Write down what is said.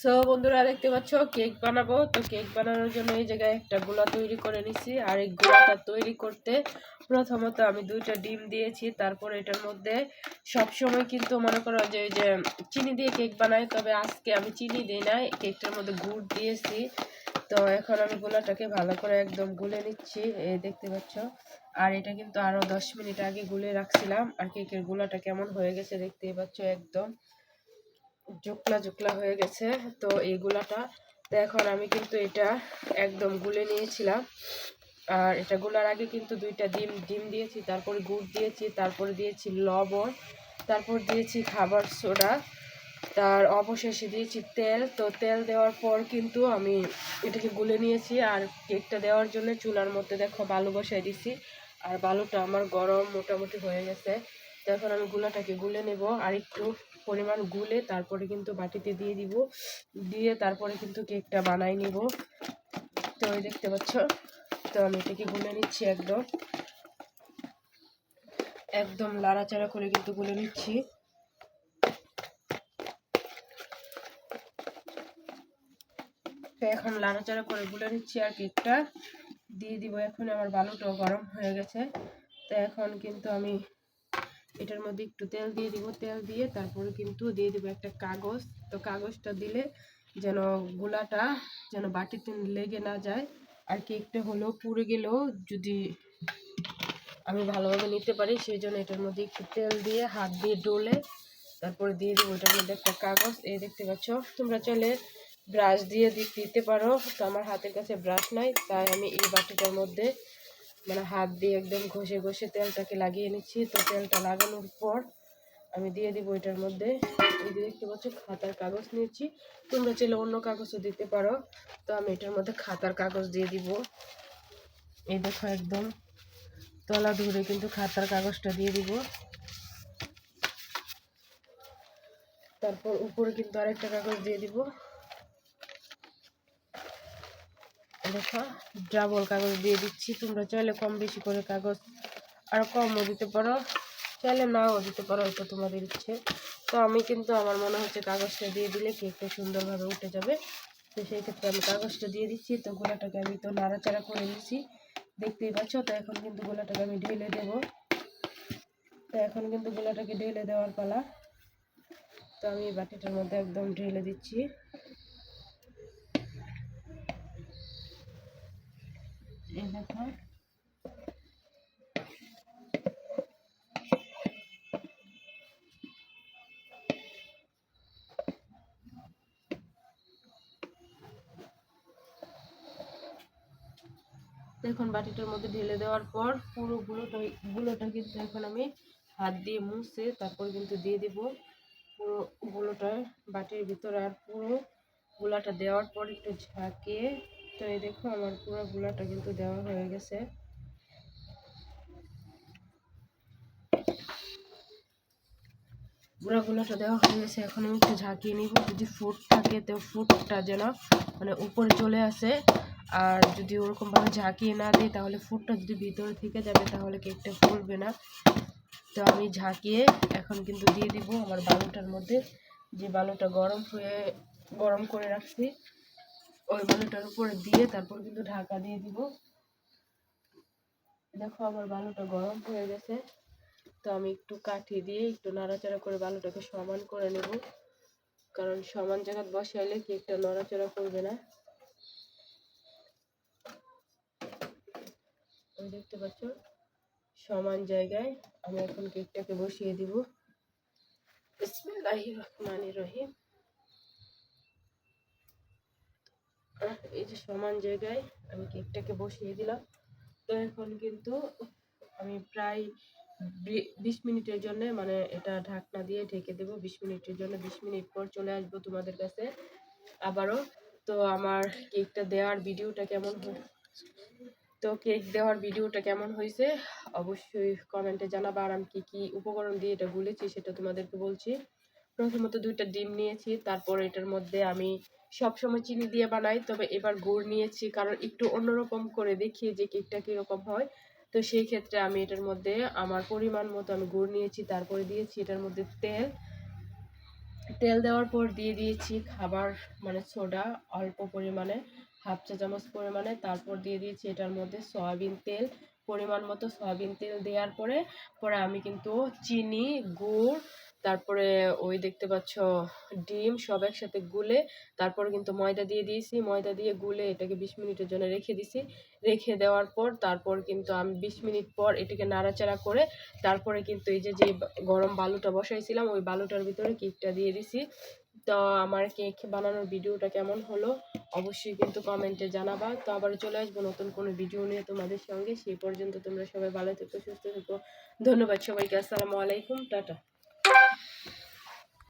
So বন্ধুরা, দেখতে পাচ্ছ কেক বানাবো। তো কেক বানানোর জন্য এই জায়গায় একটা গোলা তৈরি করে নিছি। আর এই গোলাটা তৈরি করতে প্রথমত আমি দুইটা ডিম দিয়েছি। তারপর এটার মধ্যে সব সময় কিন্তু মনে করো যে যে চিনি দিয়ে কেক বানাই, তবে আজকে আমি চিনি দিই নাই। কেকটার মধ্যে গুড় দিয়েছি। তো এখন আমি গোলাটাকে ভালো করে একদম গুলে নিচ্ছি। এই দেখতে পাচ্ছ? আর এটা কিন্তু আরও দশ মিনিট আগে গুলে রাখছিলাম। আর কেকের গোলাটা কেমন হয়ে গেছে দেখতেই পাচ্ছ একদম। জুকলা জুকলা হয়ে গেছে। তো এই গুলাটা, তো এখন আমি কিন্তু এটা একদম গুলে নিয়েছিলাম। আর এটা গোলার আগে কিন্তু দুইটা ডিম ডিম দিয়েছি, তারপরে গুড় দিয়েছি, তারপরে দিয়েছি লবণ, তারপর দিয়েছি খাবার সোডা, তার অবশেষে দিয়েছি তেল। তো তেল দেওয়ার পর কিন্তু আমি এটাকে গুলে নিয়েছি আর কেকটা দেওয়ার জন্য চুলার মধ্যে দেখো বালু বসাই দিছি। আর বালুটা আমার গরম মোটামুটি হয়ে গেছে। এখন আমি গুলাটাকে গুলে নেব। আর একটু পরিমাণ গুলে তারপরে কিন্তু বাটিতে দিয়ে দিব। দিয়ে তারপরে কিন্তু কেকটা বানাই নিব। তো ওই দেখতে পাচ্ছ? তো আমি এটাকে গুলে নিচ্ছি একদম। একদম লাড়াচাড়া করে কিন্তু গুলে নিচ্ছি। এখন লাড়াচাড়া করে গুলে নিচ্ছি আর কেকটা। দিয়ে দিব, এখন আমার বালুটাও গরম হয়ে গেছে। তো এখন কিন্তু আমি এটার মধ্যে একটু তেল দিয়ে দিব, তেল দিয়ে তারপরে কিন্তু দিয়ে দিব একটা কাগজ। তো কাগজটা দিলে যেন গোলাটা যেন বাটিতে লেগে না যায়। আর কেকটা হলো পুড়ে গেলেও যদি আমি ভালোভাবে নিতে পারি সেই জন্য এটার মধ্যে একটু তেল দিয়ে হাত দিয়ে ডলে তারপরে দিয়ে দিব ওটার মধ্যে একটা কাগজ। এই দেখতে পাচ্ছ, তোমরা চলে ব্রাশ দিয়ে দিতে পারো। তো আমার হাতের কাছে ব্রাশ নাই, তাই আমি এই বাটিটার মধ্যে মানে হাত দিয়ে একদম ঘষে ঘষে তেলটাকে লাগিয়ে নিচ্ছি। তো তেলটা লাগানোর পর আমি দিয়ে দিব এটার মধ্যে। এই যে দেখতে পাচ্ছ, খাতার কাগজ নিয়েছি। তোমরা চাইলে অন্য কাগজও দিতে পারো। তো আমি এটার মধ্যে খাতার কাগজ দিয়ে দিব। এই দেখো একদম তলা ধরে কিন্তু খাতার কাগজটা দিয়ে দিব। তারপর উপরে কিন্তু আরেকটা কাগজ দিয়ে দিব। দেখো ডাবল কাগজ দিয়ে দিচ্ছি। তোমরা চাইলে কম বেশি করে কাগজ আর কমও দিতে পারো, চাইলে নাও দিতে পারো, এটা তোমাদের ইচ্ছে। তো আমি কিন্তু, আমার মনে হচ্ছে কাগজটা দিয়ে দিলে কেকটা সুন্দরভাবে উঠে যাবে। তো সেই ক্ষেত্রে আমি কাগজটা দিয়ে দিচ্ছি, তো গোলাটাকে আমি তো নাড়াচাড়া করে দিচ্ছি দেখতেই পাচ্ছ, তো এখন কিন্তু গোলাটাকে আমি ঢেলে দেবো। তো এখন কিন্তু গোলাটাকে ঢেলে দেওয়ার পালা। তো আমি বাটিটার মধ্যে একদম ঢেলে দিচ্ছি। এই দেখুন, বাটিটার মধ্যে ঢেলে দেওয়ার পর পুরো গুলোটা গুলোটা কিন্তু এখন আমি হাত দিয়ে মুছে তারপর কিন্তু দিয়ে দিব। পুরো গুলোটা বাটির ভিতরে আর পুরো গুলাটা দেওয়ার পর একটু ঝাঁকিয়ে তো এই দেখো আমার পুরো গুলাটা কিন্তু দেওয়া হয়ে গেছে। গুঁড়া গুলাটা দেওয়া হয়ে গেছে। এখন আমি একটু ঝাঁকিয়ে নিব। যদি ফুট থাকে তো ফুটটা যেন মানে উপরে চলে আসে। আর যদি ওরকমভাবে ঝাঁকিয়ে না দিই, তাহলে ফুটটা যদি ভিতরে থেকে যাবে, তাহলে কেকটা ফুলবে না। তো আমি ঝাঁকিয়ে এখন কিন্তু দিয়ে দিব আমার বালুটার মধ্যে। যে বালুটা গরম হয়ে গরম করে রাখছি। ওই বালুটার উপরে দিয়ে তারপর কিন্তু ঢাকা দিয়ে দিব। দেখো আমার বালুটা গরম হয়ে গেছে। তো আমি একটু কাঠি দিয়ে একটু নাড়াচাড়া করে বালুটাকে সমান করে নেব। কারণ সমান জায়গায় বসাইলে কেকটা নড়াচড়া করবে না? দেখতে পাচ্ছ? সমান জায়গায় আমি এখন কেকটাকে বসিয়ে দিব। বিসমিল্লাহির রহমানির রহিম। এই যে সমান জায়গায় আমি কেকটাকে বসিয়ে দিলাম। তো এখন কিন্তু আমি প্রায় বিশ মিনিটের জন্য মানে এটা ঢাকনা দিয়ে ঢেকে দেবো। বিশ মিনিটের জন্য, বিশ মিনিট পর চলে আসব তোমাদের কাছে আবারও। তো আমার কেকটা দেওয়ার ভিডিওটা কেমন তো কেক দেওয়ার ভিডিওটা কেমন হয়েছে অবশ্যই কমেন্টে জানাবা। আর আমি কী কী উপকরণ দিয়ে এটা গুলেছি সেটা তোমাদেরকে বলছি। প্রথমত দুইটা ডিম নিয়েছি, তারপর এটার মধ্যে আমি সব সময় চিনি দিয়ে বানাই, তবে এবার গুড় নিয়েছি, কারণ একটু অন্যরকম করে দেখি যে কেকটা কীরকম হয়। তো সেই ক্ষেত্রে আমি এটার মধ্যে আমার পরিমাণ মতো আমি গুড় নিয়েছি, তারপরে দিয়েছি এটার মধ্যে তেল। তেল দেওয়ার পর দিয়ে দিয়েছি খাবার মানে সোডা অল্প পরিমাণে, হাফ চা চামচ পরিমাণে, তারপর দিয়ে দিয়েছি এটার মধ্যে সয়াবিন তেল। পরিমাণ মতো সয়াবিন তেল দেওয়ার পরে পরে আমি কিন্তু চিনি, গুড় তারপরে ওই দেখতে পাচ্ছ ডিম সব একসাথে গুলে, তারপর কিন্তু ময়দা দিয়ে দিয়েছি। ময়দা দিয়ে গুলে এটাকে বিশ মিনিটের জন্য রেখে দিছি। রেখে দেওয়ার পর তারপর কিন্তু আমি বিশ মিনিট পর এটাকে নাড়াচাড়া করে তারপরে কিন্তু এই যে যে গরম বালুটা বসাইছিলাম, ওই বালুটার ভিতরে কেকটা দিয়ে দিছি। তো আমার কেক বানানোর ভিডিওটা কেমন হলো অবশ্যই কিন্তু কমেন্টে জানাবা। তো আবার চলে আসব নতুন কোনো ভিডিও নিয়ে তোমাদের সঙ্গে। সেই পর্যন্ত তোমরা সবাই ভালো থেকো, সুস্থ থেকো। ধন্যবাদ সবাইকে। আসসালামু আলাইকুম। টাটা।